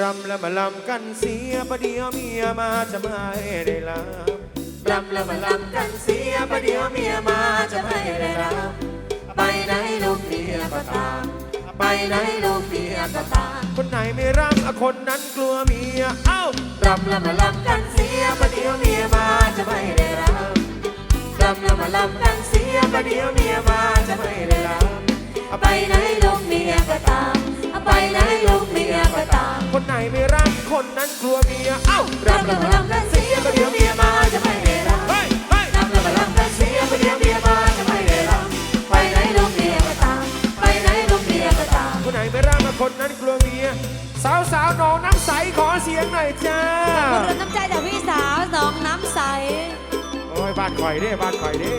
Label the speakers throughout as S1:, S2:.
S1: รำแล้วมาลำกันเสียประเดี๋ยวเมียมาจะไม่ได้ลำรำแล้วมาลำกันเสียประเดี๋ยวเมียมาจะไม่ได้ลำไปไหนลูกเมียก็ตาม ไปไหนลูกเมียก็ตามคนไหนไม่รำอะคนนั้นกลัวเมีย เอ้ารำแล้วมาลำกันเสียประเดี๋ยวเมียมาจะไม่ได้ลำรำแล้วมาลำกันเสียประเดี๋ยวเมียมาจะไม่ได้ลำ
S2: ไปไหนลูกเมียก็ตาม ไปไหนลูกเมียก็ตาม
S1: คนไหนไม่รักคนนั้นกลัวเมีย เอ้ารำ
S2: แล้วมาลำกันเสียประเดี๋ยวเมียมาจะไม่ได้ร
S1: เฮ้ยเฮ้ยำ
S2: รำแล้วมาลำกันเสียประเดี๋ยวเมียมาจะไม่ได้รำไปไหนลูกเมียก็ตาม ไปไหนลูกเมียก็ตาม
S1: คนไหนไม่รักคนนั้นกลัวเมีย สาวสาวๆหนองน้ำใสขอเสียงหน่อยจ้า
S2: ขอบคุณน้ำใจจากพี่สาวน้องน้ำใส
S1: โอ้ยบ้านข่อยเด้บ้านข่อยเด้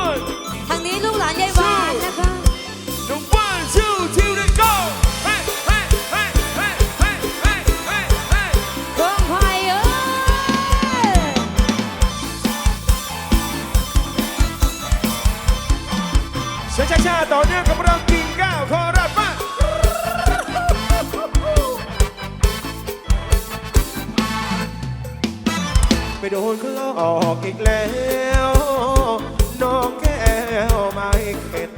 S1: one
S2: ทางนี้ลูกหลานยายวานนะคะ
S1: the one two two then go hey hey hey hey hey hey hey hey
S2: เครื่องไผ่เอ้ย
S1: ช้าช้าช้าๆต่อเนื่องกับเรากิ่งก้าวโคราชมาไปโดนเขาหลอกอีกแล้ว น้องแก้วไม่เข็ด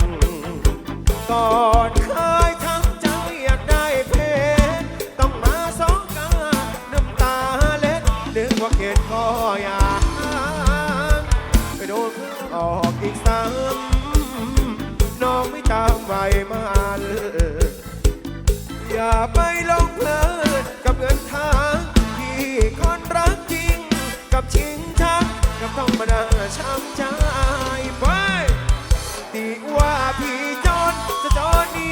S1: ก่อนเคยทำใจอยากได้เพชรต้องมาสองกาน้ำตาเล็ดนึกว่าเกตก็อยากไปโดนเขาหลอกอีกซ้ำน้องไม่ตามไหวมันอย่าไปหลงเพลินกับเงินทางที่คนรักจริงกับชิงชักกับต้องมานาช้ำใจ นจะจนดี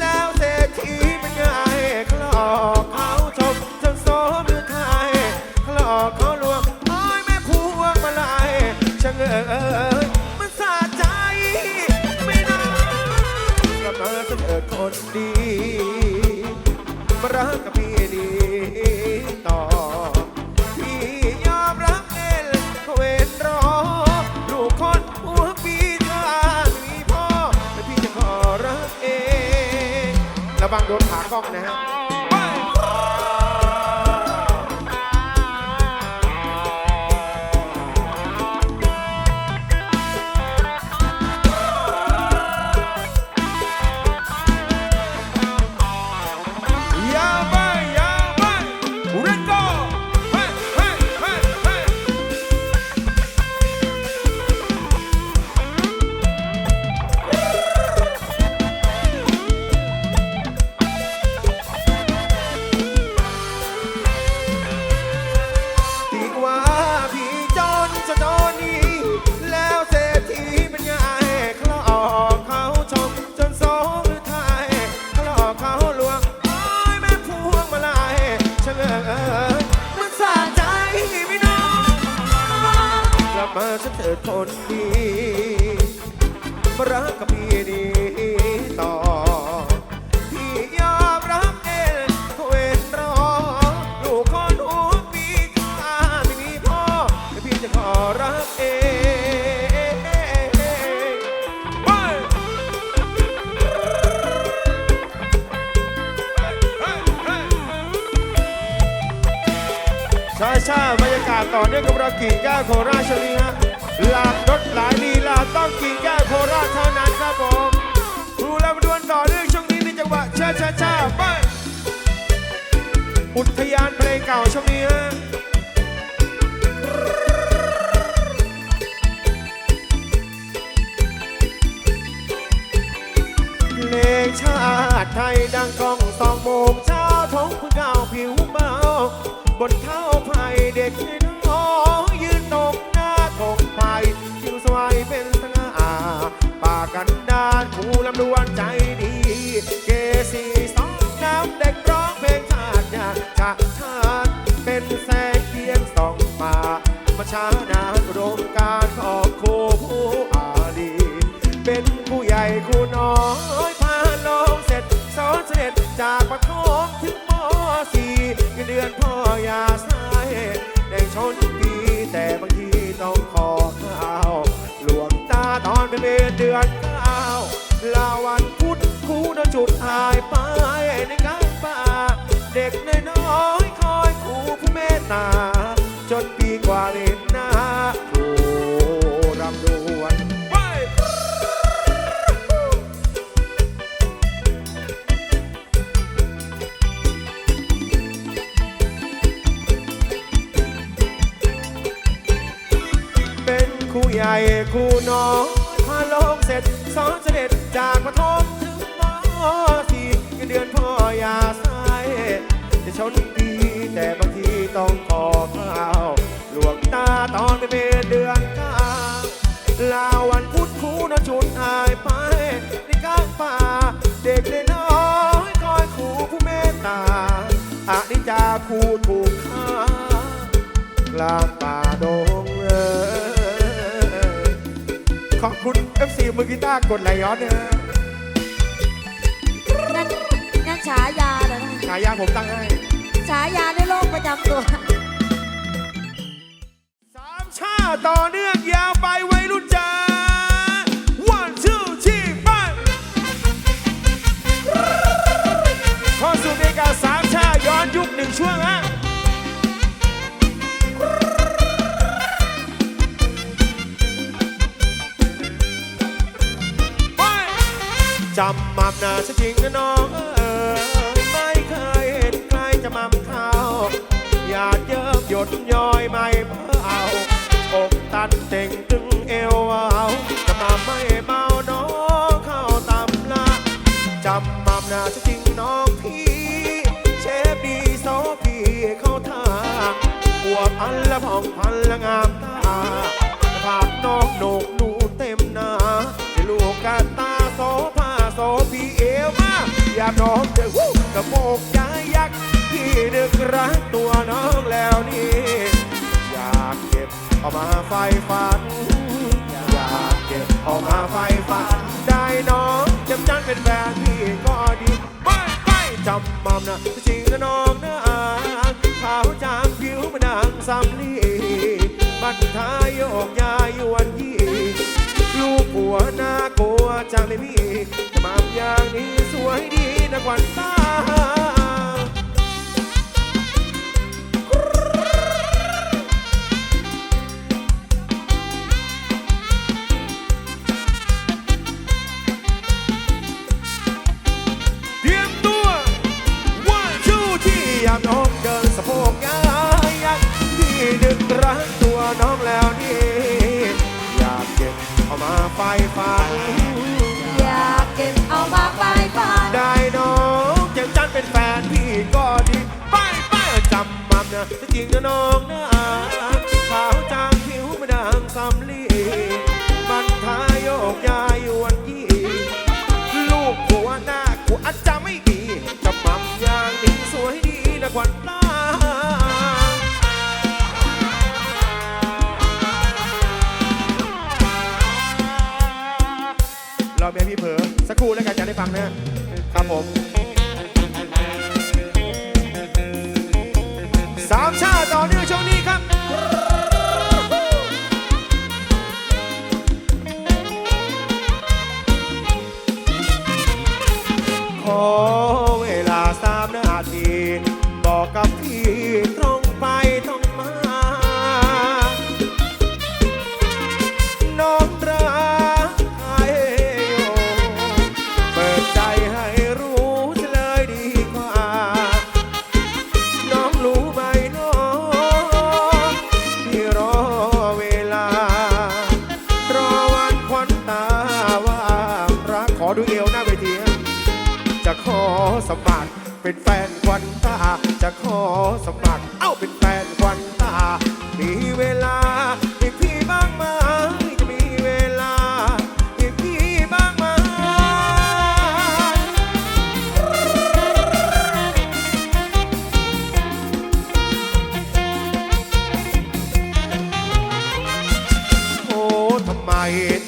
S1: แล้วเศรษฐีเป็นไง่ายคลอกเขาชมจนโสมหรือไทยคลอกเขาลวงอ้อยแม่พวงมาลายช่างเอ๋ยมันสะใจ ไม่นานกลับมาเสนอคนดีมารักกับพี่ ระวังโดนขากล้องนะฮะ ต่อเนื่องกับเรากิ่งแก้วโคราชชลีฮะหลากรถหลายลีลาต้องกิ่งแก้วโคราชเท่านั้นครับผมครูลำดวนต่อเนื่องช่วงนี้ในจังหวะชาชาชาไปอุทยานเพลงเก่าช่วงนี้ฮะเพลงชาติไทยดังก้องสองโมงเช้าท้องพึ่งเก่าผิวเมาบนเท้าไผ่เด็กาช้านานอุดมการของครูผู้อาลีเป็นผู้ใหญ่ครูน้อยพาลงเสร็จสอนเสด็จจากปฐมถึงมสี่เดือนพ่อยาสายได้ชนปีแต่บางทีต้องขอข้าว หลวงตาตอนเป็นเดือนเดือนเก้าลาวันพุธครูโดนจุดไอายไปในกลางป่า เด็กน้อยคอยขู่ผู้เมตตา ครูน้อยพาลงเสร็จสอนเสด็จจากปฐมถึงมสี่เงินเดือนพ่ออย่าสายจะชนดีแต่บางทีต้องขอข้าวหลวงตาตอนไปเป็นเดือนเก้าลาวันพุธครูนะชุนหายไปในกลางป่า เด็กเลยน้อยคอยครูผู้เมตตาอานิจจาครูถูกฆ่ากลางป่า ขอบคุณ FC มือกีตาร์กดไหลย้อนนะฮะ
S2: นั่นนั่นฉายาเหรอนะ
S1: ฉายาผมตั้งให้
S2: ฉายาในโลกประจำตัว
S1: สามชาติต่อเนื่องยาวไป จำมัมนาฉันจริงนะน้องเออไม่เคยเห็นใครจะมัมข้าอยากเยิบหยดย้อยไม่เพื่อเอา อยากน้องเดือกระโปกยายักษ์พี่นึกรักตัวน้องแล้วนี่ อยากเก็บเอามาไฟฝัน อยากเก็บเอามาไฟฝัน ได้น้องจำจันเป็นแฟนพี่ก็ดีไม่ไม่จำมัมนะจริงนะน้องนะขาวจางผิวมันดังสำลีบันทายโยกยายวนยี่ลูกผัวหน้ากลัวจะไม่มีจะมามอย่างนี้สวยดี นะควันตาเตรียมตัววันชูที่อยากน้องเดินสะโพกยายยักพี่ดึกรักตัวน้องแล้วนี่ อยากเก็บเอามาไฟฝัน
S2: อยากเก็บเอามาไปฝัน
S1: ได้น้องยังจัน เป็นแฟนพี่ก็ดีไปไปจำมัมนะจะจริงนะน้องนะขาวจางผิวไม่ดังสำลีบันทายโยกยายวนยี่ลูกผัวหน้ากูอาจจะไม่ดีจะมั่มอย่างนี้สวยดีนะควันตาเราเมียพี่เผอสักครู่แล้วกันจะได้ฟังนะครับผม ทำ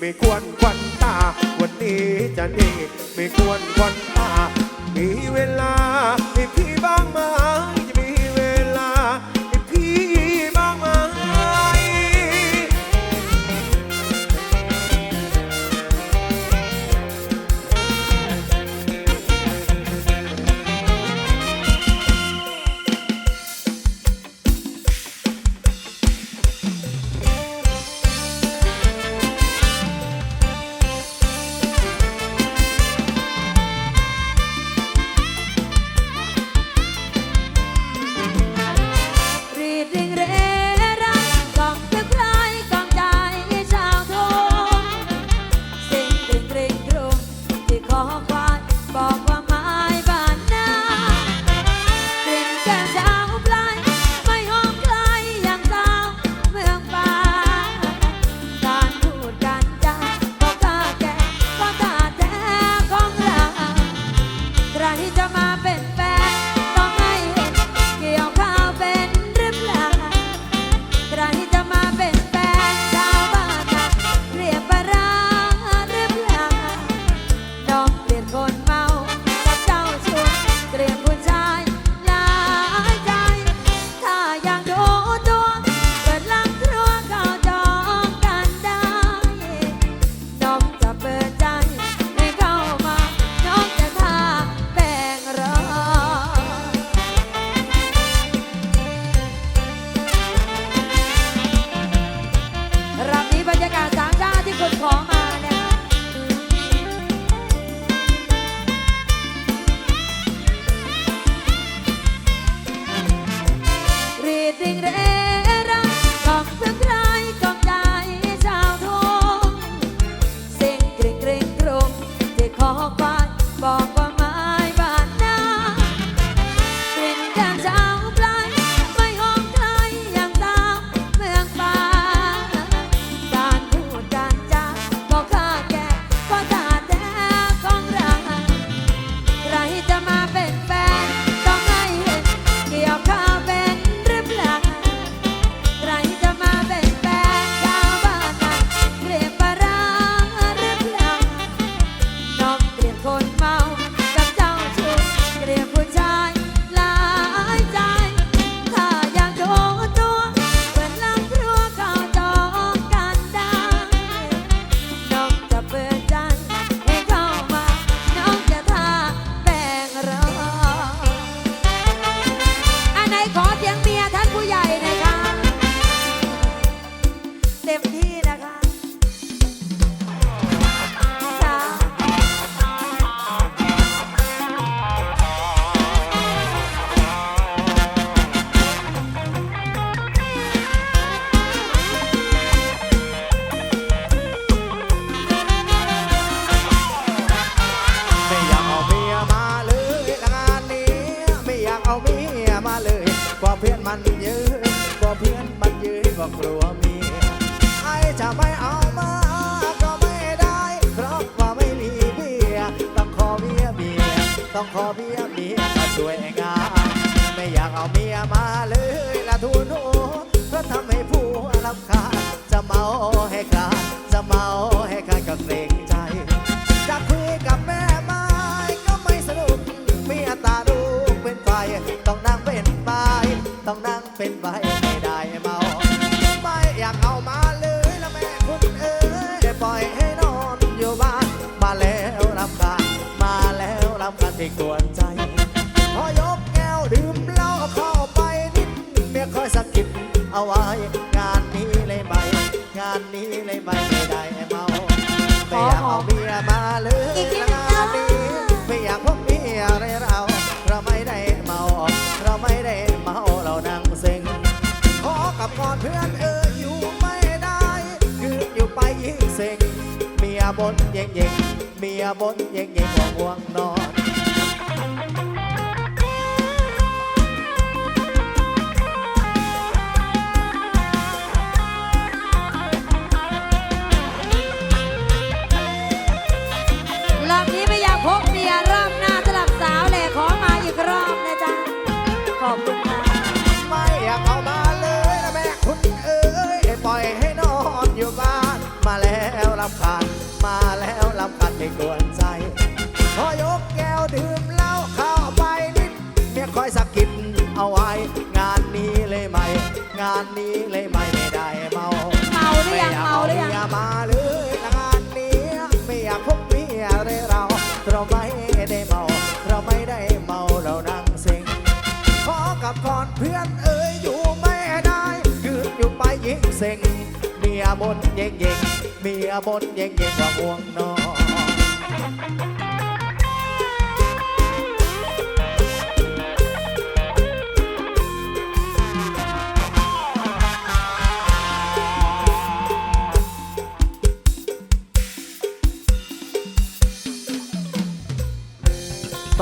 S1: ไม่ควรควันตา
S2: วันนี้จะหนีไม่ควรควันตา
S1: 猫。 บนเย่
S3: งเย่งเมียบนเย่งเย่งห่วงห่วงนอน
S2: รอบนี้ไม่อยากพบเมียรอบหน้าสลับสาวแหล่ขอมาอีกรอบนะจ๊ะ ขอบคุณค่ะ
S3: ไม่อยากเอามาเลยนะแม่คุณเอ้ยปล่อยให้นอนอยู่บ้าน มาแล้วลำคาญมาแล้วลำคาญ ไม่กวนใจ พอยกแก้วดื่มเหล้าเข้าไปนิดเมียคอยสักกินเอาไว้ งานนี้เลยไหมงานนี้เลยไหมไม่ได้เมา
S2: เมาหรือยังเมาหรือยัง
S3: ไม่อยากมาเลยงานนี้ไม่อยากพบเมียเลยเราเราไม่ได้เมา เราไม่ได้เมาเรานั่งเซ็งขอกับก่อนเพื่อนเอ่ยอยู่ไม่ได้คืออยู่ไปยิ่งเซ็งเมียบนเย่งเย่งเมียบนเย่งเย่งว่าห่วงนอน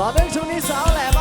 S3: ต่อเนื่องช่วงนี้สาวแหลม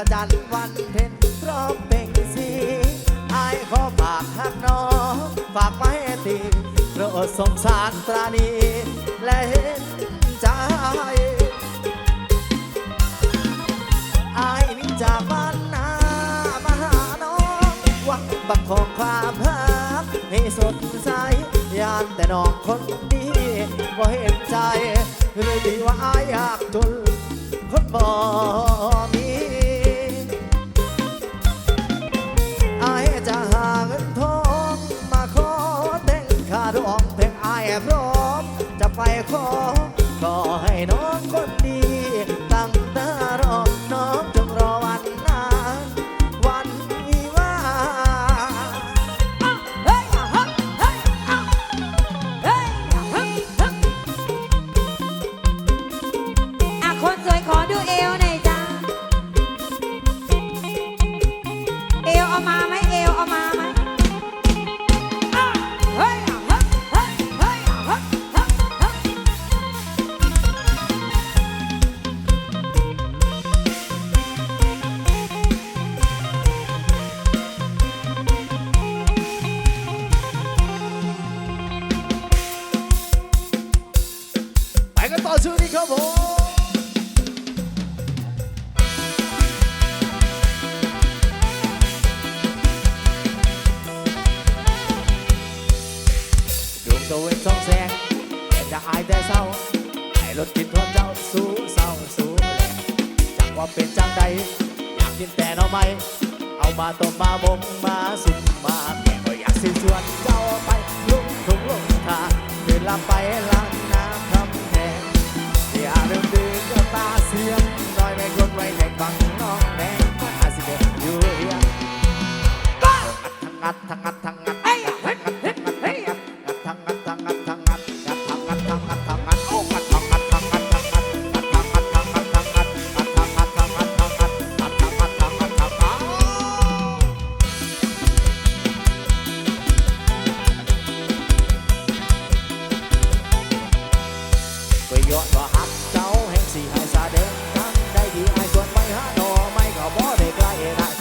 S3: ระจันทร์วันเพ็ญพร้อมเป่งสีอายขอฝากหักน้องฝากไว้ตีโปรดสงสารปราณีและเห็นใจอายนี่จากบ้านนามาหาน้องหวังบักของความหักให้สดใสยานแต่น้องคนดีบ่เห็นใจหรือดีว่าอายอยากจนคนบ่มี ไปขอขอให้น้องคนดี ตั้งตารอน้องจงรอวันนั้นวันวิวา
S2: เฮ้ยอะเฮ้ยเฮ้ยอะเฮ้ยอะเฮ้ยเฮ้ยอะคนสวยขอดูเอวหน่อยจ้าเอวเอามาไหมเอวเอามา มา
S3: ต้มมาบ่มมาสุกมาแกงก็อยากสิชวนเจ้าไปลุกทุ่งลงทางเดินลำไปล้างน้ำคำแพงอย่าเริ่มดื้อก็ตาเสียมน้อยไม่กดไว้ในฟังน้องแดงมาสิเดินอยู่เฮียงัดทั้งงัดทั้งงัดงัด it. I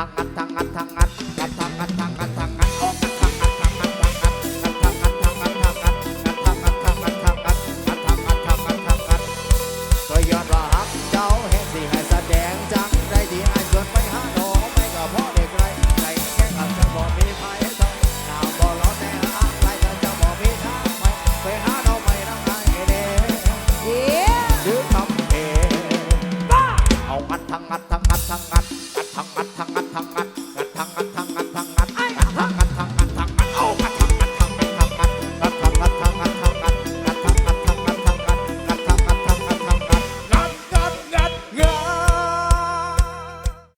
S3: Talk about